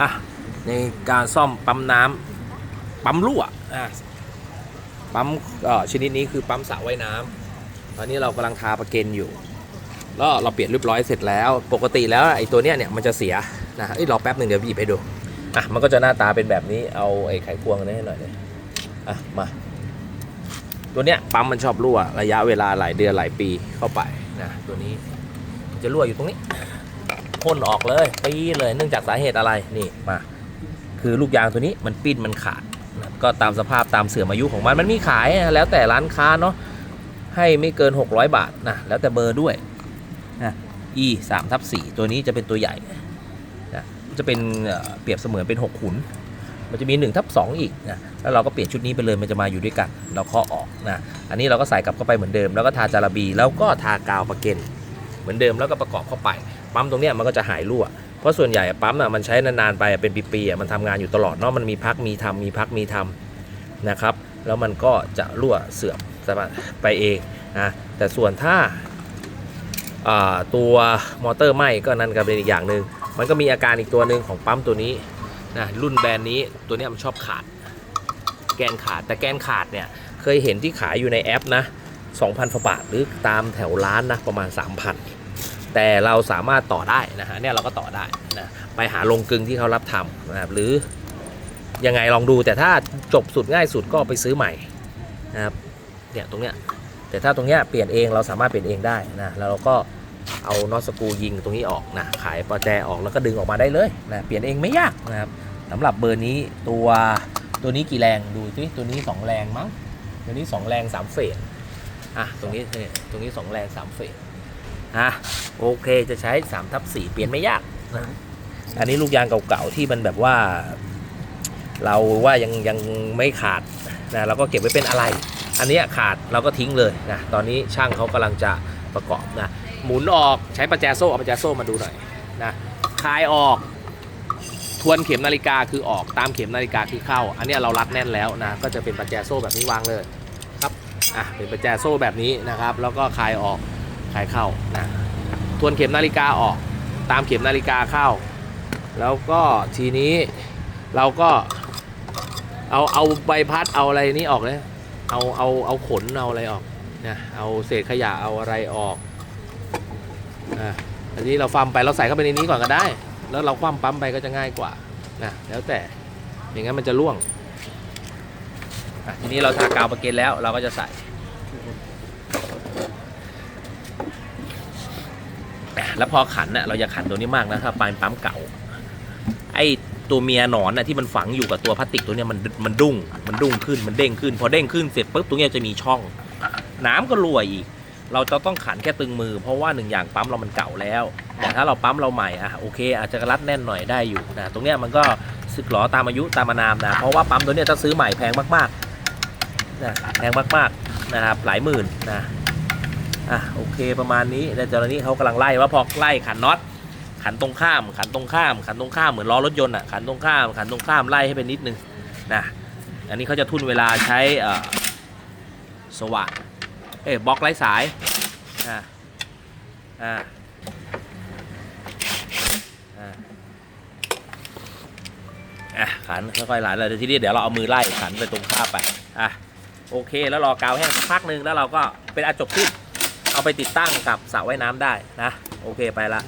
อะในการซ่อมปั๊มน้ำปั๊มรั่วอะปั๊มชนิดนี้คือปั๊มสระว่ายน้ำตอนนี้เรากำลังทาประเก็นอยู่แล้วเราเปลี่ยนเรียบร้อยเสร็จแล้ว ปกติแล้วไอ้ตัวเนี้ยเนี่ยมันจะเสียนะเอ้ยรอแป๊บหนึ่งเดี๋ยวหยิบให้ดูอะมันก็จะหน้าตาเป็นแบบนี้เอาไอ้ไขควงนี้ให้หน่อยเลยอะมาตัวเนี้ยปั๊มมันชอบรั่วระยะเวลาหลายเดือนหลายปีเข้าไปนะตัวนี้จะรั่วอยู่ตรงนี้ พ่นออกเลยปีเลยเนื่องจากสาเหตุอะไรนี่มาคือลูกยางตัวนี้มันปิ้นมันขาดก็ตามสภาพตามเสื่อมอายุของมันมันมีขายแล้วแต่ร้านค้าเนาะให้ไม่เกิน 600 บาทนะแล้วแต่เบอร์ด้วยนะ e 3ทับ4ตัวนี้จะเป็นตัวใหญ่นะจะเป็นเอ่อเปรียบเสมือนเป็น 6 ขุน มันจะมี1ทับ2อีกนะแล้วเราก็เปลี่ยนชุดนี้ไปเลยมันจะมาอยู่ด้วยกัน เราเคาะออกนะอันนี้เราก็ใส่กลับเข้าไปเหมือนเดิม แล้วก็ทาจาระบีแล้วก็ทากาวประเก็นเหมือนเดิมแล้วก็ประกอบเข้าไป ปั๊มตรงเนี้ยมันก็จะหายรั่ว เพราะส่วนใหญ่ปั๊มอะมันใช้นานๆไปเป็นปีๆอะมันทำงานอยู่ตลอดเนาะมันมีพักมีทำมีพักมีทำนะครับแล้วมันก็จะรั่วเสื่อมไปเองนะแต่ส่วนถ้าาตัวมอเตอร์ไหม้ก็นั่นก็เป็นอีกอย่างหนึ่งมันก็มีอาการอีกตัวหนึ่งของปั๊มตัวนี้นะรุ่นแบรนด์นี้ตัวนี้มันชอบขาด แกนขาดแต่แกนขาดเนี่ยเคยเห็นที่ขายอยู่ในแอปนะ2,000ฝาบาทหรือตามแถวร้านนะประมาณ 3,000 แต่เราสามารถต่อได้นะฮะเนี่ยเราก็ต่อได้นะไปหาลงกึงที่เขารับทำนะครับหรือยังไงลองดูแต่ถ้าจบสุดง่ายสุดก็ไปซื้อใหม่นะครับเนี่ยตรงเนี้ยแต่ถ้าตรงเนี้ยเปลี่ยนเองเราสามารถเปลี่ยนเองได้นะแล้วเราก็เอาน็อตสกูยิงตรงนี้ออกนะขายประแจออกแล้วก็ดึงออกมาได้เลยนะเปลี่ยนเองไม่ยากนะครับสำหรับเบอร์นี้ตัวตัวนี้กี่แรงดูสิตัวนี้ 2 แรงมั้งตัวนี้ 2 แรง 3 เฟสอะตรงนี้ตรงนี้ 2 แรง 3 เฟส อะโอเคจะใช้3ทับ4เปลี่ยนไม่ยากนะอันนี้ลูกยางเก่าๆที่มันแบบว่า เราว่ายังยังไม่ขาดนะเราก็เก็บไว้เป็นอะไร อันนี้ขาดเราก็ทิ้งเลยนะตอนนี้ช่างเขากำลังจะประกอบนะหมุนออกใช้ประแจโซ่เอาประแจโซ่มาดูหน่อยนะคลายออกทวนเข็มนาฬิกาคือออกตามเข็มนาฬิกาคือเข้า อันนี้เรารัดแน่นแล้วนะก็จะเป็นประแจโซ่แบบนี้วางเลยครับอะเป็นประแจโซ่แบบนี้นะครับ แล้วก็คลายออก คลายเข้านะทวนเข็มนาฬิกาออกตามเข็มนาฬิกาเข้า แล้วก็ทีนี้เราก็เอาเอาใบพัดเอาอะไรนี้ออกเลยเอาเอาเอาขนเอาอะไรออกนะเอาเศษขยะเอาอะไรออกอะอันนี้เราฟัมไปเราใส่เข้าไปในนี้ก่อนก็ได้ แล้วเราคว่ำปั๊มไปก็จะง่ายกว่านะแล้วแต่อย่างนั้นมันจะล่วงทีนี้เราทากาวประเก็นแล้วเราก็จะใส่ แล้วพอขันน่ะเราอย่าขันตัวนี้มากนะถ้าปลายปั๊มเก่า ไอ้ตัวเมียหนอนน่ะที่มันฝังอยู่กับตัวพลาสติกตัวเนี้ยมันมันดุ้งมันดุ้งขึ้นมันเด้งขึ้น พอเด้งขึ้นเสร็จปุ๊บตรงเนี้ยจะมีช่อง น้ำก็รั่วอีก เราจะต้องขันแค่ตึงมือ เพราะว่าหนึ่งอย่างปั๊มเรามันเก่าแล้ว แต่ถ้าเราปั๊มเราใหม่อะโอเค อาจจะรัดแน่นหน่อยได้อยู่นะตรงเนี้ยมันก็สึกหรอตามอายุตามอานามนะเพราะว่าปั๊มตัวเนี้ยถ้าซื้อใหม่แพงมากๆนะแพงมากๆนะครับหลายหมื่นนะ อะโอเคประมาณนี้แต่ตอนนี้เขากำลังไล่ว่าพอไล่ขันน็อตขันตรงข้าม ขันตรงข้าม ขันตรงข้ามเหมือนล้อรถยนต์อะขันตรงข้ามขันตรงข้ามไล่ให้เป็นนิดนึงนะอันนี้เขาจะทุ่นเวลาใช้สว่านเอ้บล็อกไร้สายอ่าอ่าอ่าอะขันค่อยๆไหลเลยทีนี้เดี๋ยวเราเอามือไล่ขันไปตรงข้ามไปอะโอเค แล้วรอกาวแห้งสักพักหนึ่งแล้วเราก็เป็นอาจบขึ้น เอาไปติดตั้งกับสระว่ายน้ำได้นะ โอเคไปละ